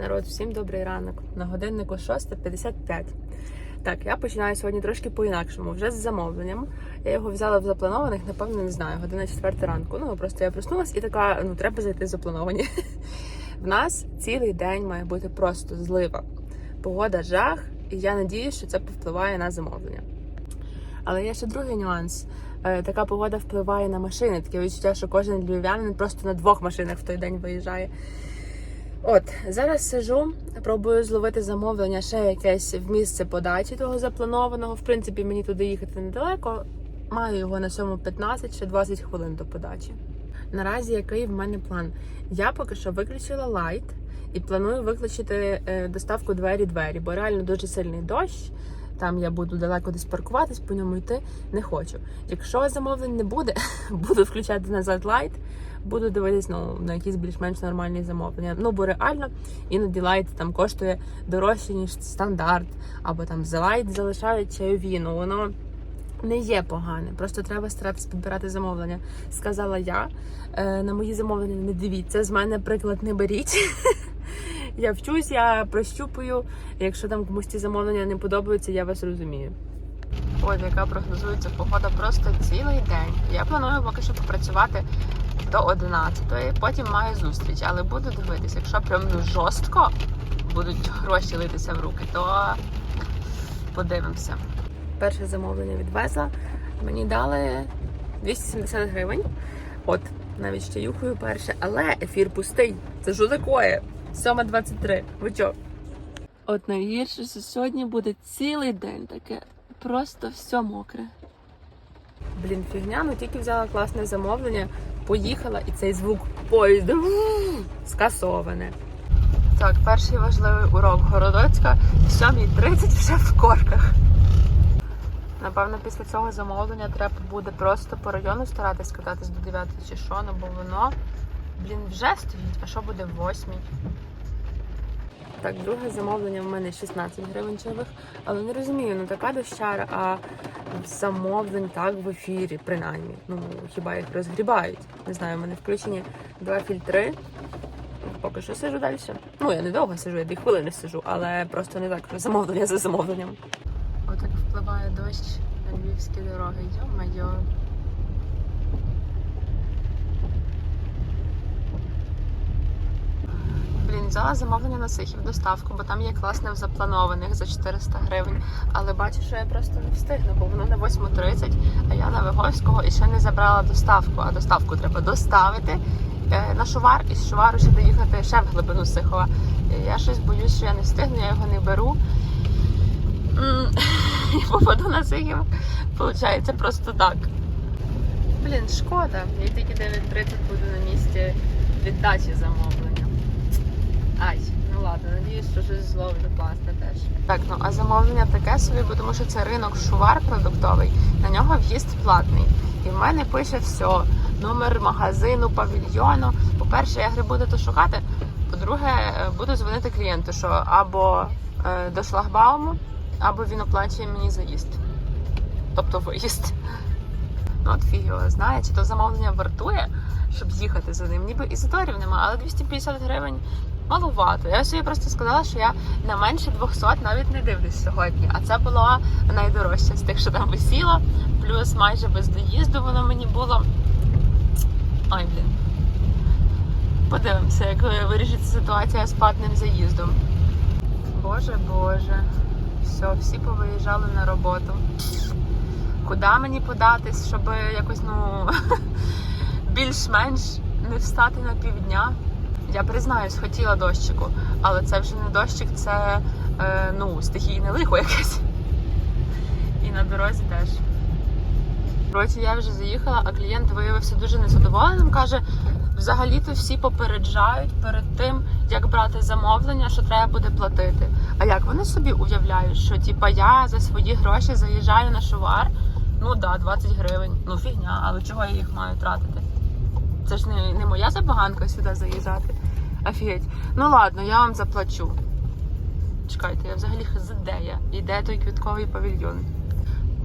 Народ, всім добрий ранок. На годиннику 6.55. Так, я починаю сьогодні трошки по-інакшому, вже з замовленням. Я його взяла в запланованих, напевно, не знаю, година 4 ранку. Ну, просто я проснулась і така, ну, треба зайти в заплановані. В нас цілий день має бути просто злива. Погода жах, і я надіюсь, що це повпливає на замовлення. Але є ще другий нюанс. Е, Така погода впливає на машини. Таке відчуття, що кожен львів'янин просто на двох машинах в той день виїжджає. От зараз сижу, пробую зловити замовлення ще якесь в місце подачі того запланованого. В принципі, мені туди їхати недалеко. Маю його на 7.15, ще 20 хвилин до подачі. Наразі який в мене план? Я поки що виключила лайт і планую виключити е, доставку двері-двері, бо реально дуже сильний дощ. Там я буду далеко десь паркуватись, по ньому йти не хочу. Якщо замовлень не буде, буду включати назад лайт, буду дивитись ну, на якісь більш-менш нормальні замовлення. Ну бо реально іноді лайт там коштує дорожче, ніж стандарт, або там за лайт залишають чайові. Ну воно не є погане. Просто треба старатися підбирати замовлення. Сказала я. Е, на мої замовлення не дивіться. З мене приклад не беріть. Я вчусь, я прощупую. Якщо там комусь ці замовлення не подобаються, я вас розумію. От яка прогнозується погода просто цілий день. Я планую поки що попрацювати до 11-ї, потім маю зустріч, але буду дивитися, якщо прям ну жорстко будуть гроші литися в руки, то подивимося. Перше замовлення відвезла. Мені дали 270 гривень. От, навіть ще юхою перше, але ефір пустий. Це що таке? 7.23. Ви чо? От найгірше, що сьогодні буде цілий день таке. Просто все мокре. Блін, фігня, ну тільки взяла класне замовлення, поїхала і цей звук поїзду скасоване. Так, перший важливий урок Городоцька в 7.30 вже в корках. Напевно, після цього замовлення треба буде просто по району старатись кататись до 9 чи що, ну бо воно, блін, вже стоїть, а що буде в 8? Так, друге замовлення в мене 16 гривень чайових, але не розумію, ну така дощара, а замовлень так в ефірі, принаймні. Ну, хіба їх розгрібають? Не знаю, в мене включені два фільтри. Поки що сижу далі. Ну, я недовго сижу, я дві хвилини сижу, але просто не так що замовлення за замовленням. Отак впливає дощ на львівські дороги. Йо-майо. Блін, взяла замовлення на Сихів доставку, бо там є класне в запланованих за 400 гривень. Але бачу, що я просто не встигну, бо воно на 8.30, а я на Виговського і ще не забрала доставку. А доставку треба доставити е, на шувар і з шувару ще доїхати ще в глибину Сихова. Я щось боюсь, що я не встигну, я його не беру. І попаду на Сихів. Получається просто так. Блін, шкода. Я тільки 9.30 буду на місці віддачі замовлення. Ай, ну ладно, надіюсь, що щось зловлю класне теж. Так, ну а замовлення таке собі, бо тому що це ринок шувар продуктовий, на нього в'їзд платний. І в мене пише все: номер магазину, павільйону. По-перше, я грибу то шукати. По-друге, е, буду дзвонити клієнту, що або е, до шлагбауму, або він оплачує мені заїзд. Тобто виїзд. Ну, от фіг його знає, чи то замовлення вартує, щоб їхати за ним. Ніби і заторів немає, але 250 гривень малувато. Я собі просто сказала, що я на менше 200 навіть не дивлюсь сьогодні. А це була найдорожча з тих, що там висіло. Плюс майже без доїзду воно мені було. Ой, блін. Подивимося, як вирішиться ситуація з платним заїздом. Боже, боже. Все, всі повиїжджали на роботу. Куди мені податись, щоб якось, ну, більш-менш не встати на півдня? Я признаюсь, хотіла дощику, але це вже не дощик, це е, ну, стихійне лихо якесь. І на дорозі теж. Коротше, я вже заїхала, а клієнт виявився дуже незадоволеним. Каже, взагалі-то всі попереджають перед тим, як брати замовлення, що треба буде платити. А як вони собі уявляють, що типа я за свої гроші заїжджаю на шувар? Ну да, 20 гривень. Ну фігня, але чого я їх маю тратити? Це ж не, не моя забаганка сюди заїжджати. Офігеть. Ну ладно, я вам заплачу. Чекайте, я взагалі де я? І той квітковий павільйон?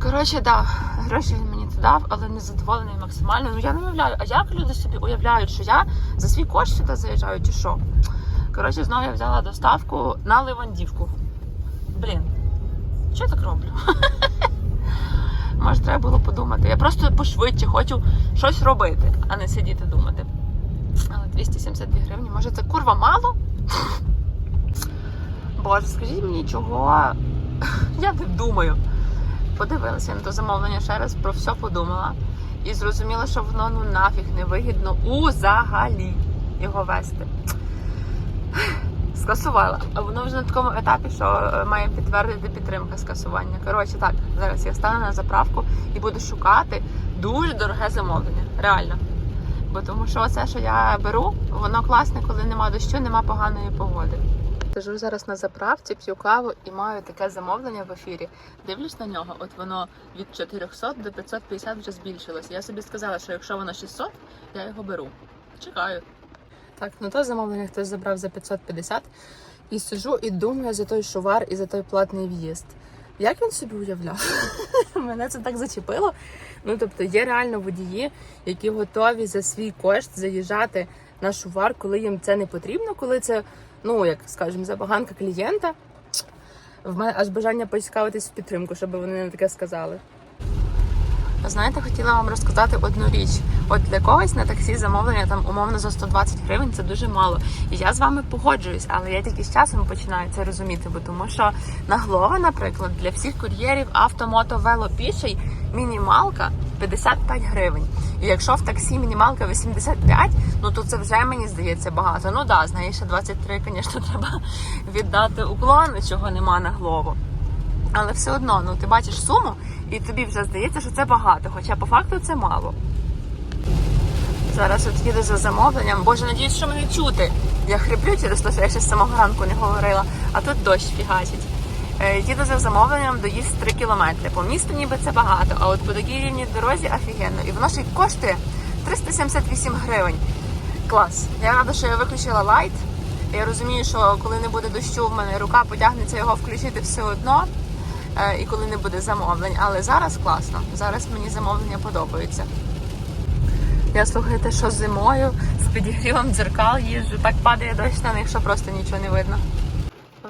Коротше, да, гроші він мені дав, але не задоволений максимально. Ну я не уявляю, а як люди собі уявляють, що я за свій кошт сюди заїжджаю, чи що? Коротше, знову я взяла доставку на Ливандівку. Блін, що я так роблю? Треба було подумати. Я просто пошвидше хочу щось робити, а не сидіти думати. Але 272 гривні, може це курва мало? Боже, скажіть мені, чого я не думаю. Подивилася на то замовлення ще раз, про все подумала. І зрозуміла, що воно ну нафіг не вигідно узагалі його вести. Скасувала. А воно вже на такому етапі, що е, має підтвердити підтримка скасування. Коротше, так, зараз я стану на заправку і буду шукати дуже дороге замовлення. Реально. Бо тому що оце, що я беру, воно класне, коли нема дощу, нема поганої погоди. Сижу зараз на заправці, п'ю каву і маю таке замовлення в ефірі. Дивлюсь на нього, от воно від 400 до 550 вже збільшилось. Я собі сказала, що якщо воно 600, я його беру. Чекаю. Так, ну то замовлення хтось забрав за 550 і сижу і думаю за той шувар і за той платний в'їзд. Як він собі уявляв? Мене це так зачепило. Ну тобто є реально водії, які готові за свій кошт заїжджати на шувар, коли їм це не потрібно, коли це, ну як скажемо, забаганка клієнта. В мене аж бажання поцікавитись в підтримку, щоб вони не таке сказали. Знаєте, хотіла вам розказати одну річ. От для когось на таксі замовлення там умовно за 120 гривень це дуже мало. І я з вами погоджуюсь, але я тільки з часом починаю це розуміти, бо тому що на Глова, наприклад, для всіх кур'єрів авто, мото, вело, піший мінімалка 55 гривень. І якщо в таксі мінімалка 85, ну то це вже мені здається багато. Ну да, з неї ще 23, звісно, треба віддати уклон, чого нема на Глову. Але все одно, ну ти бачиш суму, і тобі вже здається, що це багато, хоча по факту це мало. Зараз от їду за замовленням. Боже, надіюсь, що мене чути. Я хриплю через те, що я ще з самого ранку не говорила, а тут дощ фігачить. Е, Їду за замовленням, доїзд 3 кілометри. По місту ніби це багато, а от по такій рівній дорозі офігенно. І воно ще й коштує 378 гривень. Клас. Я рада, що я виключила лайт. Я розумію, що коли не буде дощу, в мене рука потягнеться його включити все одно. Е, І коли не буде замовлень. Але зараз класно. Зараз мені замовлення подобаються. Я слухайте, що зимою з підігрівом дзеркал їжджу, так падає дощ на них, що просто нічого не видно.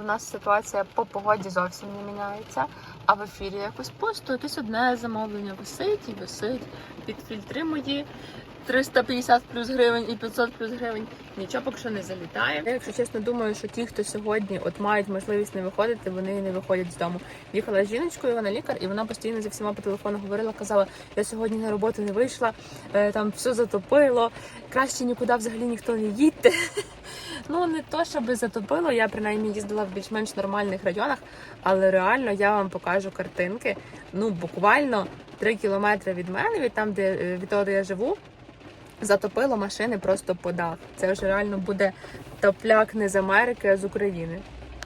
У нас ситуація по погоді зовсім не міняється, а в ефірі якось пусто, якесь одне замовлення висить і висить. Під фільтри мої 350 плюс гривень і 500 плюс гривень. Нічого поки що не залітає. Я, якщо чесно, думаю, що ті, хто сьогодні от мають можливість не виходити, вони не виходять з дому. Їхала з жіночкою, вона лікар, і вона постійно зі всіма по телефону говорила, казала: я сьогодні на роботу не вийшла, е, там все затопило, краще нікуди взагалі ніхто не їдьте. Ну не то, щоб затопило, я принаймні їздила в більш-менш нормальних районах, але реально я вам покажу картинки. Ну буквально 3 кілометри від мене, від там, де е, від того, де я живу. Затопило машини просто по дах. Це вже реально буде топляк не з Америки, а з України.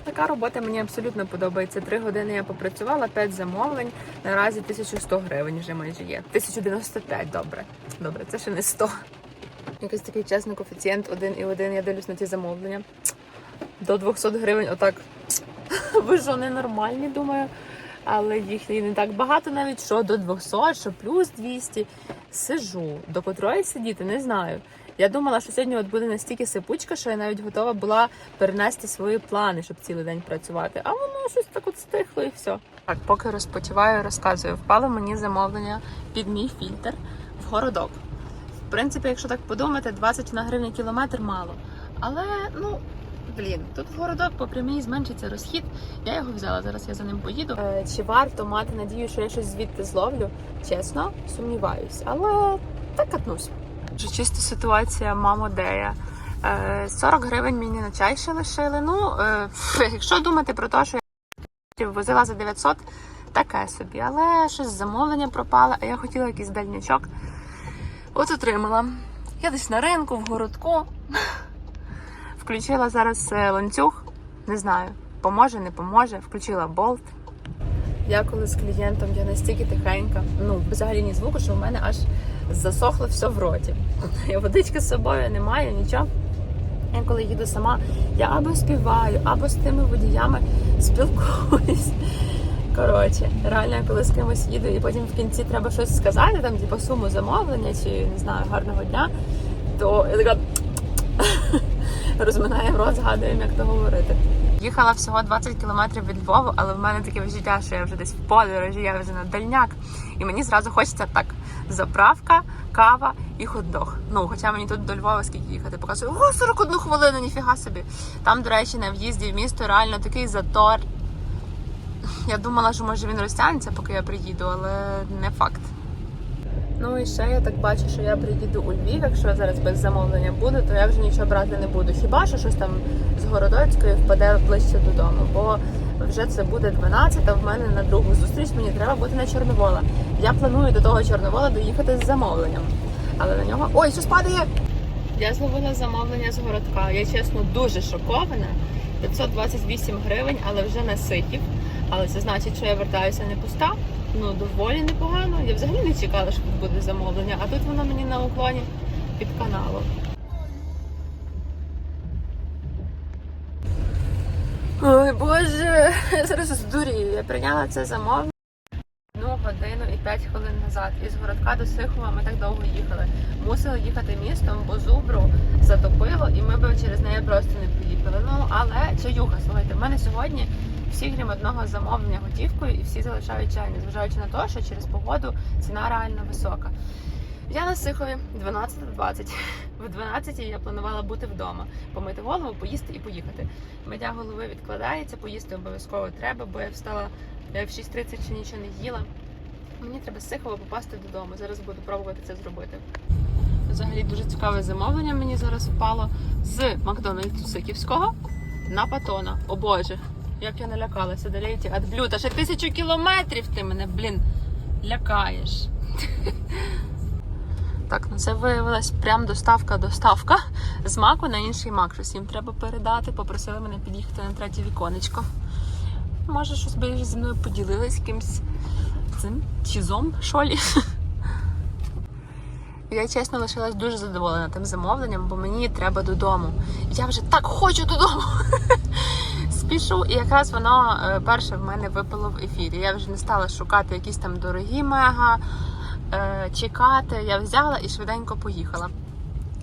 Така робота мені абсолютно подобається. Три години я попрацювала, 5 замовлень. Наразі 1100 гривень вже майже є. 1095, добре. Добре, це ще не 100. Якийсь такий чесний коефіцієнт 1,1, я дивлюсь на ті замовлення. До 200 гривень, отак. Ви що, ненормальні, думаю. Але їх не так багато навіть, що до 200, що плюс 200. Сижу. До котрої сидіти, не знаю. Я думала, що сьогодні от буде настільки сипучка, що я навіть готова була перенести свої плани, щоб цілий день працювати. А воно щось так от стихло і все. Так, поки розпочиваю, розказую. Впало мені замовлення під мій фільтр в городок. В принципі, якщо так подумати, 20 на гривні кілометр мало. Але ну. Блін, тут в городок по прямій зменшиться розхід. Я його взяла, зараз я за ним поїду. Е, чи варто мати надію, що я щось звідти зловлю? Чесно, сумніваюсь, але так катнусь. Вже чиста ситуація, мамо, де я. Е, 40 гривень мені на чай ще лишили. Ну, е, якщо думати про те, що я возила за 900, таке собі. Але щось замовлення пропало, а я хотіла якийсь дальнячок. От отримала. Я десь на ринку, в городку. Включила зараз е, ланцюг, не знаю, поможе, не поможе. Включила болт. Я коли з клієнтом я настільки тихенька, ну взагалі ні звуку, що в мене аж засохло все в роті. Я водички з собою не маю, нічого. Я коли їду сама, я або співаю, або з тими водіями спілкуюсь. Коротше, реально, коли з кимось їду, і потім в кінці треба щось сказати, там, типу, суму замовлення чи не знаю, гарного дня, то я така розминаємо рот, згадуємо, як то говорити. Їхала всього 20 кілометрів від Львову, але в мене таке відчуття, що я вже десь в подорожі, я вже на дальняк. І мені зразу хочеться так: заправка, кава і хот-дог. Ну, хоча мені тут до Львова скільки їхати, показує, о, 41 хвилину, ніфіга собі. Там, до речі, на в'їзді в місто реально такий затор. Я думала, що може він розтягнеться, поки я приїду, але не факт. Ну і ще я так бачу, що я приїду у Львів, якщо зараз без замовлення буду, то я вже нічого брати не буду. Хіба що щось там з Городоцької впаде ближче додому, бо вже це буде 12, а в мене на другу зустріч мені треба бути на Чорновола. Я планую до того Чорновола доїхати з замовленням. Але на нього. Ой, щось падає! Я зловила замовлення з городка. Я чесно дуже шокована. 528 гривень, але вже наситів. Але це значить, що я вертаюся не пуста. Ну, доволі непогано. Я взагалі не чекала, що тут буде замовлення, а тут воно мені на уклоні під каналом. Ой, Боже, я зараз здурію. Я прийняла це замовлення одну годину і 5 хвилин назад. Із городка до Сихова ми так довго їхали. Мусили їхати містом, бо зубру затопило, і ми б через неї просто не поїхали. Ну, але чаюха, слухайте, в мене сьогодні всі крім одного замовлення готівкою і всі залишають чай, незважаючи на те, що через погоду ціна реально висока. Я на Сихові 12.20. В 12 я планувала бути вдома, помити голову, поїсти і поїхати. Миття голови відкладається, поїсти обов'язково треба, бо я встала е, в 6.30 ще нічого не їла. Мені треба з Сихова попасти додому. Зараз буду пробувати це зробити. Взагалі дуже цікаве замовлення мені зараз впало з Макдональдсу Сиківського на Патона. О Боже, як я налякалася, далеті від блюда. Ще тисячу кілометрів ти мене, блін, лякаєш. Так, ну це виявилась прям доставка-доставка з маку на інший мак. Щось їм треба передати. Попросили мене під'їхати на третє віконечко. Може, щось би зі мною поділились якимсь цим чізом, шолі. Я чесно лишилась дуже задоволена тим замовленням, бо мені треба додому. Я вже так хочу додому. Спішу, і якраз воно е, перше в мене випало в ефірі. Я вже не стала шукати якісь там дорогі мега, е, чекати. Я взяла і швиденько поїхала.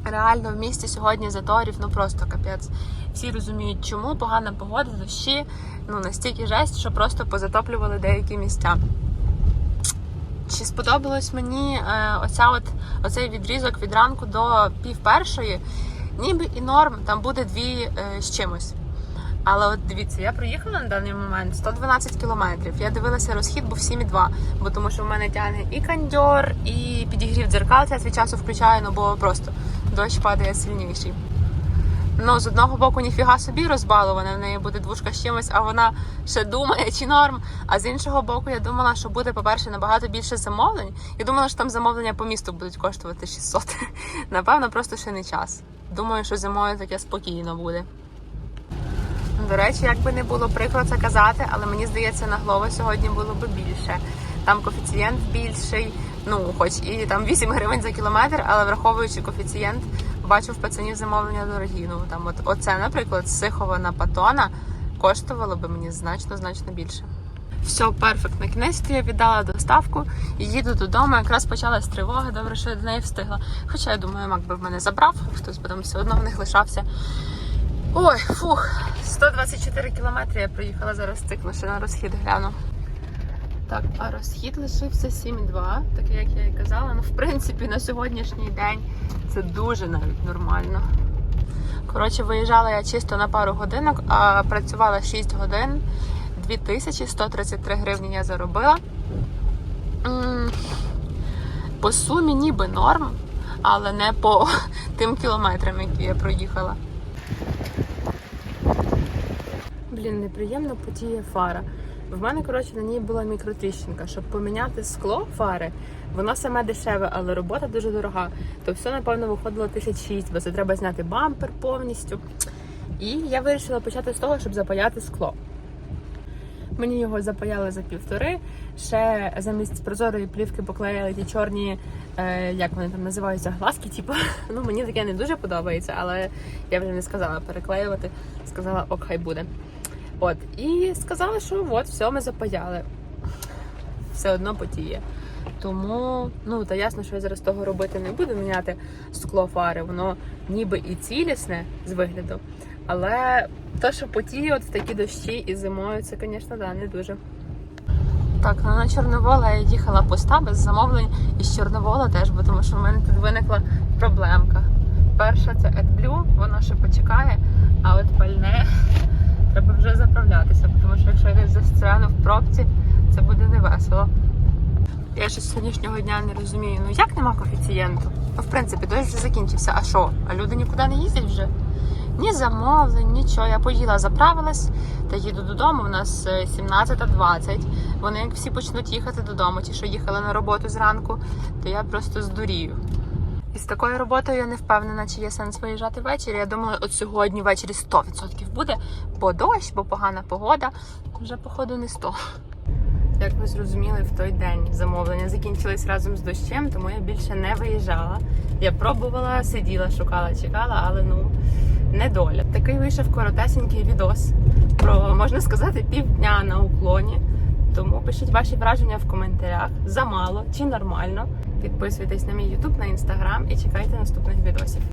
Реально в місті сьогодні заторів, ну просто капець. Всі розуміють, чому погана погода, дощі, ну настільки жесть, що просто позатоплювали деякі місця. Чи сподобалось мені е, оця от, оцей відрізок від ранку до пів першої? Ніби і норм, там буде дві з чимось. Але от дивіться, я проїхала на даний момент 112 кілометрів. Я дивилася розхід, був 7,2, бо тому що в мене тягне і кондьор, і підігрів дзеркал. Я від часу включаю, ну бо просто дощ падає сильніший. Ну, з одного боку, ніфіга собі розбалована, в неї буде двушка з чимось, а вона ще думає, чи норм. А з іншого боку, я думала, що буде, по-перше, набагато більше замовлень. Я думала, що там замовлення по місту будуть коштувати 600. Напевно, просто ще не час. Думаю, що зимою таке спокійно буде. До речі, як би не було прикро це казати, але мені здається, на Глова сьогодні було би більше. Там коефіцієнт більший, ну хоч і там 8 гривень за кілометр, але враховуючи коефіцієнт, бачу в пацанів замовлення дорогі. Ну там, от оце, наприклад, з Сихова на Патона коштувало би мені значно значно більше. Все, перфект. На кінець я віддала доставку і їду додому. Якраз почалась тривога. Добре, що я до неї встигла. Хоча я думаю, Мак би в мене забрав, хтось там все одно в них лишався. Ой, фух, 124 кілометри я проїхала зараз цикл, ще на розхід гляну. Так, а розхід лишився 7,2, таке як я і казала. Ну, в принципі, на сьогоднішній день це дуже навіть нормально. Коротше, виїжджала я чисто на пару годинок, а працювала 6 годин, 2133 гривні я заробила. По сумі ніби норм, але не по тим кілометрам, які я проїхала. Блін, неприємно потіє фара. В мене, коротше, на ній була мікротріщинка. Щоб поміняти скло фари, воно саме дешеве, але робота дуже дорога. То все, напевно, виходило тисяч шість, бо це треба зняти бампер повністю. І я вирішила почати з того, щоб запаяти скло. Мені його запаяли за півтори. Ще замість прозорої плівки поклеїли ті чорні, е, як вони там називаються, глазки. Типу. Ну мені таке не дуже подобається, але я вже не сказала переклеювати. Сказала, ок, хай буде. От, і сказали, що от, все, ми запаяли. Все одно потіє. Тому, ну та ясно, що я зараз того робити не буду, міняти скло фари, воно ніби і цілісне з вигляду. Але то, що потіє от в такі дощі і зимою, це, звісно, да, не дуже. Так, ну на Чорновола я їхала поста без замовлень і з Чорновола теж, бо тому що в мене тут виникла проблемка. Перша це AdBlue, воно ще почекає, а от пальне треба вже заправлятися, тому що якщо я застряну в пробці, це буде невесело. Я ще з сьогоднішнього дня не розумію, ну як нема коефіцієнту? Ну, в принципі, дощ вже закінчився. А що? А люди нікуди не їздять вже? Ні замовлень, нічого. Я поїла, заправилась та їду додому. У нас е, 17.20. Вони як всі почнуть їхати додому, ті, що їхали на роботу зранку, то я просто здурію. І з такою роботою я не впевнена, чи є сенс виїжджати ввечері. Я думала, от сьогодні ввечері 100% буде, бо дощ, бо погана погода. Вже, походу, не 100. Як ви зрозуміли, в той день замовлення закінчились разом з дощем, тому я більше не виїжджала. Я пробувала, сиділа, шукала, чекала, але ну не доля. Такий вийшов коротесенький відос про можна сказати півдня на уклоні. Тому пишіть ваші враження в коментарях. Замало чи нормально. Підписуйтесь на мій YouTube, на інстаграм і чекайте наступних відосів.